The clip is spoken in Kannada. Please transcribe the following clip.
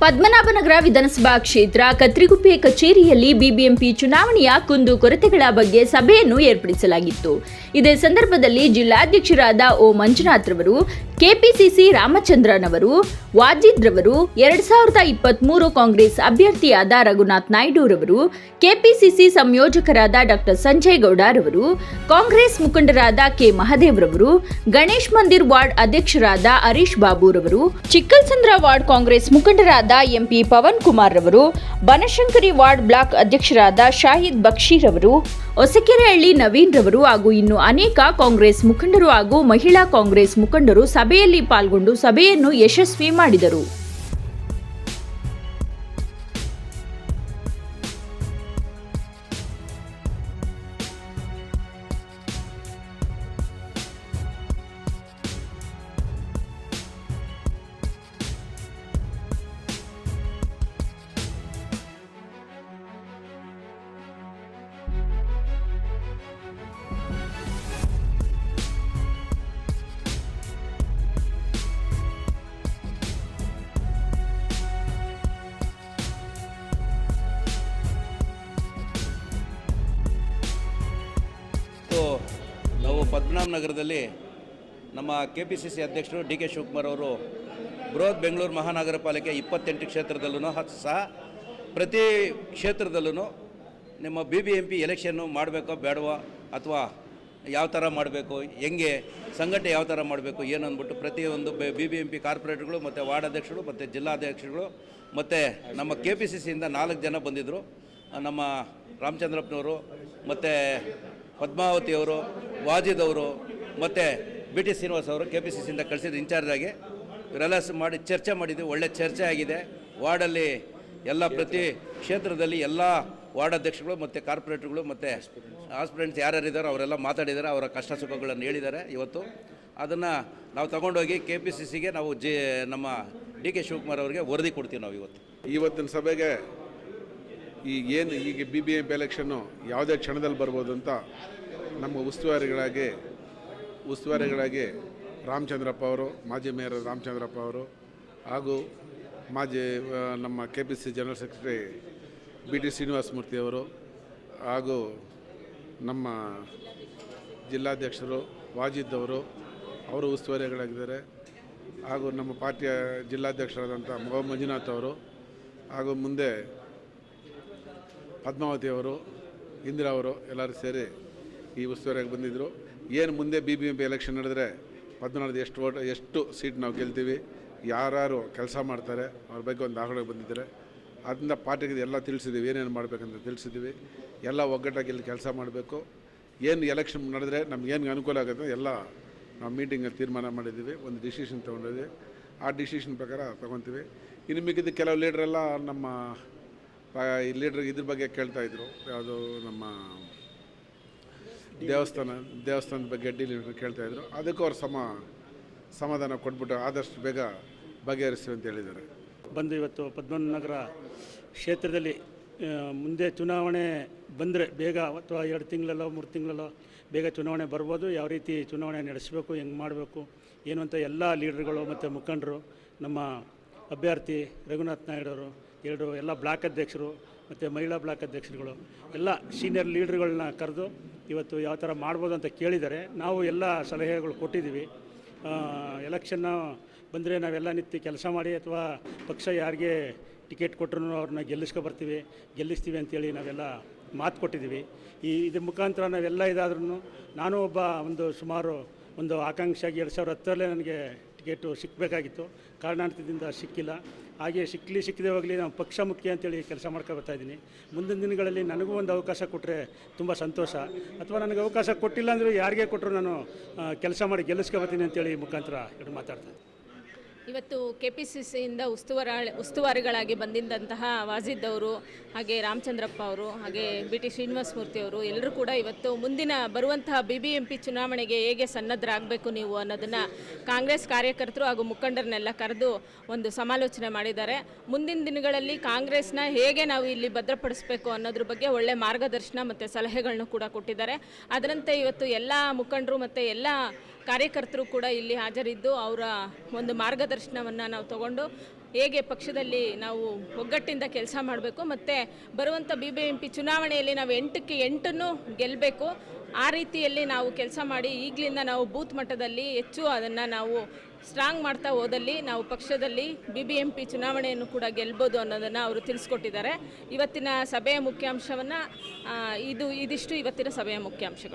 ಪದ್ಮನಾಭನಗರ ವಿಧಾನಸಭಾ ಕ್ಷೇತ್ರ ಕತ್ರಿಗುಪ್ಪೆ ಕಚೇರಿಯಲ್ಲಿ ಬಿಬಿಎಂಪಿ ಚುನಾವಣೆಯ ಕುಂದು ಕೊರತೆಗಳ ಬಗ್ಗೆ ಸಭೆಯನ್ನು ಏರ್ಪಡಿಸಲಾಗಿತ್ತು. ಇದೇ ಸಂದರ್ಭದಲ್ಲಿ ಜಿಲ್ಲಾಧ್ಯಕ್ಷರಾದ ಓ ಮಂಜುನಾಥ್ ರವರು, ಕೆಪಿಸಿಸಿ ರಾಮಚಂದ್ರನ್ ಅವರು ವಾಜಿದ್ ರವರು, ಎರಡ್ ಸಾವಿರದ ಇಪ್ಪತ್ಮೂರು ಕಾಂಗ್ರೆಸ್ ಅಭ್ಯರ್ಥಿಯಾದ ರಘುನಾಥ್ ನಾಯ್ಡು ರವರು, ಕೆಪಿಸಿಸಿ ಸಂಯೋಜಕರಾದ ಡಾಕ್ಟರ್ ಸಂಜಯ್ ಗೌಡ ರವರು, ಕಾಂಗ್ರೆಸ್ ಮುಖಂಡರಾದ ಕೆ ಮಹದೇವ್ ರವರು, ಗಣೇಶ್ ಮಂದಿರ್ ವಾರ್ಡ್ ಅಧ್ಯಕ್ಷರಾದ ಹರೀಶ್ ಬಾಬು ರವರು, ಚಿಕ್ಕಲ್ಸಂದ್ರ ವಾರ್ಡ್ ಕಾಂಗ್ರೆಸ್ ಮುಖಂಡರಾದ ಎಂಪಿ ಪವನ್ ಕುಮಾರ್ ರವರು ಬನಶಂಕರಿ ವಾರ್ಡ್ ಬ್ಲಾಕ್ ಅಧ್ಯಕ್ಷರಾದ ಶಾಹಿದ್ ಬಕ್ಷೀರ್ ಅವರು ಹೊಸಕೆರೆಹಳ್ಳಿ ನವೀನ್ ರವರು ಹಾಗೂ ಇನ್ನು ಅನೇಕ ಕಾಂಗ್ರೆಸ್ ಮುಖಂಡರು ಹಾಗೂ ಮಹಿಳಾ ಕಾಂಗ್ರೆಸ್ ಮುಖಂಡರು ಸಭೆಯಲ್ಲಿ ಪಾಲ್ಗೊಂಡು ಸಭೆಯನ್ನು ಯಶಸ್ವಿ ಮಾಡಿದರು. ನಾವು ಪದ್ಮನಾಭ ನಗರದಲ್ಲಿ ನಮ್ಮ ಕೆ ಪಿ ಸಿ ಸಿ ಅಧ್ಯಕ್ಷರು ಡಿ ಕೆ ಶಿವಕುಮಾರ್ ಅವರು ಬೃಹತ್ ಬೆಂಗಳೂರು ಮಹಾನಗರ ಪಾಲಿಕೆ ಇಪ್ಪತ್ತೆಂಟು ಕ್ಷೇತ್ರದಲ್ಲೂ ಸಹ ಪ್ರತಿ ಕ್ಷೇತ್ರದಲ್ಲೂ ನಿಮ್ಮ ಬಿ ಬಿ ಎಂ ಪಿ ಎಲೆಕ್ಷನ್ನು ಮಾಡಬೇಕೋ ಬೇಡವೋ ಅಥವಾ ಯಾವ ಥರ ಮಾಡಬೇಕು, ಹೆಂಗೆ, ಸಂಘಟನೆ ಯಾವ ಥರ ಮಾಡಬೇಕು ಏನು ಅಂದ್ಬಿಟ್ಟು ಪ್ರತಿಯೊಂದು ಬಿ ಬಿ ಎಂ ಪಿ ಕಾರ್ಪೊರೇಟ್ಗಳು ಮತ್ತು ವಾರ್ಡ್ ಅಧ್ಯಕ್ಷರು ಮತ್ತು ಜಿಲ್ಲಾಧ್ಯಕ್ಷರುಗಳು ಮತ್ತು ನಮ್ಮ ಕೆ ಪಿ ಸಿ ಸಿಯಿಂದ ನಾಲ್ಕು ಜನ ಬಂದಿದ್ದರು ನಮ್ಮ ರಾಮಚಂದ್ರಪ್ಪನವರು ಮತ್ತು ಪದ್ಮಾವತಿಯವರು ವಾಜಿದ್ ಅವರು ಮತ್ತು ಬಿ ಟಿ ಶ್ರೀನಿವಾಸ್ ಅವರು ಕೆ ಪಿ ಸಿ ಸಿಯಿಂದ ಕಳಿಸಿದ ಇನ್ಚಾರ್ಜ್ ಆಗಿ. ಇವರೆಲ್ಲ ಮಾಡಿ ಚರ್ಚೆ ಮಾಡಿದ್ವಿ ಒಳ್ಳೆ ಚರ್ಚೆ ಆಗಿದೆ. ವಾರ್ಡಲ್ಲಿ ಎಲ್ಲ ಪ್ರತಿ ಕ್ಷೇತ್ರದಲ್ಲಿ ಎಲ್ಲ ವಾರ್ಡ್ ಅಧ್ಯಕ್ಷಗಳು ಮತ್ತು ಕಾರ್ಪೊರೇಟ್ರುಗಳು ಮತ್ತು ಆಸ್ಪಿರೆಂಟ್ಸ್ ಯಾರ್ಯಾರಿದ್ದಾರೋ ಅವರೆಲ್ಲ ಮಾತಾಡಿದ್ದಾರೆ, ಅವರ ಕಷ್ಟ ಸುಖಗಳನ್ನು ಹೇಳಿದ್ದಾರೆ ಇವತ್ತು. ಅದನ್ನು ನಾವು ತಗೊಂಡೋಗಿ ಕೆ ಪಿ ಸಿ ಸಿಗೆ ನಾವು ಜಿ, ನಮ್ಮ ಡಿ ಕೆ ಶಿವಕುಮಾರ್ ಅವರಿಗೆ ವರದಿ ಕೊಡ್ತೀವಿ ನಾವು ಇವತ್ತು. ಇವತ್ತಿನ ಸಭೆಗೆ ಈ ಏನು ಈಗ ಬಿ ಬಿ ಎಂ ಪಿ ಎಲೆಕ್ಷನ್ನು ಯಾವುದೇ ಕ್ಷಣದಲ್ಲಿ ಬರ್ಬೋದು ಅಂತ ನಮ್ಮ ಉಸ್ತುವಾರಿಗಳಾಗಿ ಉಸ್ತುವಾರಿಗಳಾಗಿ ರಾಮಚಂದ್ರಪ್ಪ ಅವರು, ಮಾಜಿ ಮೇಯರ್ ರಾಮಚಂದ್ರಪ್ಪ ಅವರು ಹಾಗೂ ಮಾಜಿ ನಮ್ಮ K P C general secretary B T Srinivasa Murthy ಅವರು ಹಾಗೂ ನಮ್ಮ ಜಿಲ್ಲಾಧ್ಯಕ್ಷರು ವಾಜಿದ್ ಅವರು ಅವರು ಉಸ್ತುವಾರಿಗಳಾಗಿದ್ದಾರೆ. ಹಾಗೂ ನಮ್ಮ ಪಾರ್ಟಿಯ ಜಿಲ್ಲಾಧ್ಯಕ್ಷರಾದಂಥ ಮೊಹ ಮಂಜುನಾಥ್ ಅವರು ಹಾಗೂ ಮುಂದೆ ಪದ್ಮಾವತಿ ಅವರು, ಇಂದಿರಾ ಅವರು ಎಲ್ಲರೂ ಸೇರಿ ಈ ಉಸ್ತುವಾರಿಯಾಗಿ ಬಂದಿದ್ದರು ಏನು ಮುಂದೆ B B M P election ನಡೆದ್ರೆ ಪದ್ಮನಾಭದ ಎಷ್ಟು ಓಟ್ ಎಷ್ಟು ಸೀಟ್ ನಾವು ಗೆಲ್ತೀವಿ ಯಾರು ಕೆಲಸ ಮಾಡ್ತಾರೆ, ಅವ್ರ ಬಗ್ಗೆ ಒಂದು ದಾಖಲೆ ಬಂದಿದ್ದಾರೆ. ಅದರಿಂದ ಪಾರ್ಟಿಗೆ ಎಲ್ಲ ತಿಳಿಸಿದ್ದೀವಿ ಏನೇನು ಮಾಡಬೇಕಂತ ತಿಳಿಸಿದ್ದೀವಿ ಎಲ್ಲ ಒಗ್ಗಟ್ಟಾಗಿ ಇಲ್ಲಿ ಕೆಲಸ ಮಾಡಬೇಕು. ಏನು ಎಲೆಕ್ಷನ್ ನಡೆದ್ರೆ ನಮ್ಗೇನು ಅನುಕೂಲ ಆಗುತ್ತೆ ಎಲ್ಲ ನಾವು ಮೀಟಿಂಗಲ್ಲಿ ತೀರ್ಮಾನ ಮಾಡಿದ್ದೀವಿ, ಒಂದು ಡಿಸಿಷನ್ ತೊಗೊಂಡಿದ್ವಿ ಆ ಡಿಸಿಷನ್ ಪ್ರಕಾರ ತೊಗೊತೀವಿ. ಇನ್ನು ಮಿಕ್ಕಿದ್ದು ಕೆಲವು ಲೀಡ್ರೆಲ್ಲ ನಮ್ಮ ಈ ಲೀಡ್ರ್ ಇದ್ರ ಬಗ್ಗೆ ಕೇಳ್ತಾಯಿದ್ರು ಯಾವುದು ನಮ್ಮ ದೇವಸ್ಥಾನ, ದೇವಸ್ಥಾನದ ಬಗ್ಗೆ ಡೀಲ್ ಲೀಡ್ರ್ ಕೇಳ್ತಾ ಇದ್ರು. ಅದಕ್ಕೂ ಅವ್ರು ಸಮ, ಸಮಾಧಾನ ಕೊಟ್ಬಿಟ್ಟು ಆದಷ್ಟು ಬೇಗ ಬಗೆಹರಿಸಿ ಅಂತ ಹೇಳಿದ್ದಾರೆ. ಬಂದು ಇವತ್ತು ಪದ್ಮನಗರ ಕ್ಷೇತ್ರದಲ್ಲಿ ಮುಂದೆ ಚುನಾವಣೆ ಬಂದರೆ ಬೇಗ ಅಥವಾ ಎರಡು ತಿಂಗಳಲ್ಲೋ, ಮೂರು ತಿಂಗಳಲ್ಲೋ ಬೇಗ ಚುನಾವಣೆ ಬರ್ಬೋದು. ಯಾವ ರೀತಿ ಚುನಾವಣೆ ನಡೆಸಬೇಕು, ಹೆಂಗೆ ಮಾಡಬೇಕು ಏನು ಅಂತ ಎಲ್ಲ ಲೀಡರ್ಗಳು ಮತ್ತು ಮುಖಂಡರು, ನಮ್ಮ ಅಭ್ಯರ್ಥಿ ರಘುನಾಥ್ ನಾಯ್ಡವರು ಎರಡು ಎಲ್ಲ ಬ್ಲಾಕ್ ಅಧ್ಯಕ್ಷರು ಮತ್ತು ಮಹಿಳಾ ಬ್ಲಾಕ್ ಅಧ್ಯಕ್ಷರುಗಳು, ಎಲ್ಲ ಸೀನಿಯರ್ ಲೀಡ್ರ್ಗಳನ್ನ ಕರೆದು ಇವತ್ತು ಯಾವ ಥರ ಮಾಡ್ಬೋದು ಅಂತ ಕೇಳಿದರೆ ನಾವು ಎಲ್ಲ ಸಲಹೆಗಳು ಕೊಟ್ಟಿದ್ದೀವಿ. ಎಲೆಕ್ಷನ್ನ ಬಂದರೆ ನಾವೆಲ್ಲ ನಿತ್ಯ ಕೆಲಸ ಮಾಡಿ ಅಥವಾ ಪಕ್ಷ ಯಾರಿಗೆ ಟಿಕೆಟ್ ಕೊಟ್ಟರು ಅವ್ರನ್ನ ಗೆಲ್ಲಿಸ್ಕೊ ಬರ್ತೀವಿ, ಗೆಲ್ಲಿಸ್ತೀವಿ ಅಂತೇಳಿ ನಾವೆಲ್ಲ ಮಾತು ಕೊಟ್ಟಿದ್ದೀವಿ. ಈ, ಇದ್ರ ಮುಖಾಂತರ ನಾವೆಲ್ಲ ಇದಾದ್ರೂ ನಾನು ಒಬ್ಬ ಒಂದು ಸುಮಾರು ಒಂದು ಆಕಾಂಕ್ಷಿಯಾಗಿ ಎರಡು ಸಾವಿರದ ಹತ್ತರಲ್ಲೇ ನನಗೆ ಟಿಕೆಟು ಸಿಕ್ಕಬೇಕಾಗಿತ್ತು ಕಾರಣಾಂತರದಿಂದ ಸಿಕ್ಕಿಲ್ಲ. ಹಾಗೆ ಸಿಕ್ಕಲಿ ಸಿಕ್ಕದೇ ಹೋಗಲಿ ನಾವು ಪಕ್ಷ ಮುಖ್ಯ ಅಂತೇಳಿ ಕೆಲಸ ಮಾಡ್ಕೊ ಬರ್ತಾ ಇದ್ದೀನಿ. ಮುಂದಿನ ದಿನಗಳಲ್ಲಿ ನನಗೂ ಒಂದು ಅವಕಾಶ ಕೊಟ್ಟರೆ ತುಂಬ ಸಂತೋಷ. ಅಥವಾ ನನಗೆ ಅವಕಾಶ ಕೊಟ್ಟಿಲ್ಲ ಅಂದರೂ ಯಾರಿಗೆ ಕೊಟ್ಟರು ನಾನು ಕೆಲಸ ಮಾಡಿ ಗೆಲ್ಲಿಸ್ಕೊ ಬರ್ತೀನಿ ಅಂತೇಳಿ ಮುಖಾಂತರ ಮಾತಾಡ್ತೀನಿ ಇವತ್ತು ಕೆ ಪಿ ಸಿ ಸಿಯಿಂದ ಉಸ್ತುವಾರ ಉಸ್ತುವಾರಿಗಳಾಗಿ ಬಂದಿದ್ದಂತಹ ವಾಜಿದ್ ಅವರು, ಹಾಗೆ ರಾಮಚಂದ್ರಪ್ಪ ಅವರು, ಹಾಗೆ ಬಿ ಟಿ ಶ್ರೀನಿವಾಸ ಮೂರ್ತಿ ಅವರು ಎಲ್ಲರೂ ಕೂಡ ಇವತ್ತು ಮುಂದಿನ ಬರುವಂತಹ ಬಿ ಬಿ ಎಂ ಪಿ ಚುನಾವಣೆಗೆ ಹೇಗೆ ಸನ್ನದ್ಧರಾಗಬೇಕು ನೀವು ಅನ್ನೋದನ್ನು ಕಾಂಗ್ರೆಸ್ ಕಾರ್ಯಕರ್ತರು ಹಾಗೂ ಮುಖಂಡರನ್ನೆಲ್ಲ ಕರೆದು ಒಂದು ಸಮಾಲೋಚನೆ ಮಾಡಿದ್ದಾರೆ. ಮುಂದಿನ ದಿನಗಳಲ್ಲಿ ಕಾಂಗ್ರೆಸ್ನ ಹೇಗೆ ನಾವು ಇಲ್ಲಿ ಭದ್ರಪಡಿಸಬೇಕು ಅನ್ನೋದ್ರ ಬಗ್ಗೆ ಒಳ್ಳೆ ಮಾರ್ಗದರ್ಶನ ಮತ್ತು ಸಲಹೆಗಳನ್ನು ಕೂಡ ಕೊಟ್ಟಿದ್ದಾರೆ. ಅದರಂತೆ ಇವತ್ತು ಎಲ್ಲ ಮುಖಂಡರು ಮತ್ತು ಎಲ್ಲ ಕಾರ್ಯಕರ್ತರು ಕೂಡ ಇಲ್ಲಿ ಹಾಜರಿದ್ದು ಅವರ ಒಂದು ಮಾರ್ಗದರ್ಶನವನ್ನು ನಾವು ತಗೊಂಡು ಹೇಗೆ ಪಕ್ಷದಲ್ಲಿ ನಾವು ಒಗ್ಗಟ್ಟಿಂದ ಕೆಲಸ ಮಾಡಬೇಕು ಮತ್ತು ಬರುವಂಥ ಬಿ ಬಿ ಎಂ ಪಿ ಚುನಾವಣೆಯಲ್ಲಿ ನಾವು ಎಂಟಕ್ಕೆ ಎಂಟನ್ನು ಗೆಲ್ಲಬೇಕು ಆ ರೀತಿಯಲ್ಲಿ ನಾವು ಕೆಲಸ ಮಾಡಿ ಈಗಲಿಂದ ನಾವು ಬೂತ್ ಮಟ್ಟದಲ್ಲಿ ಹೆಚ್ಚು ಅದನ್ನು ನಾವು ಸ್ಟ್ರಾಂಗ್ ಮಾಡ್ತಾ ಹೋದಲ್ಲಿ ನಾವು ಪಕ್ಷದಲ್ಲಿ ಬಿ ಬಿ ಎಂ ಪಿ ಚುನಾವಣೆಯನ್ನು ಕೂಡ ಗೆಲ್ಬೋದು ಅನ್ನೋದನ್ನು ಅವರು ತಿಳಿಸ್ಕೊಟ್ಟಿದ್ದಾರೆ. ಇವತ್ತಿನ ಸಭೆಯ ಮುಖ್ಯಾಂಶವನ್ನು ಇದು, ಇದಿಷ್ಟು ಇವತ್ತಿನ ಸಭೆಯ ಮುಖ್ಯಾಂಶಗಳು.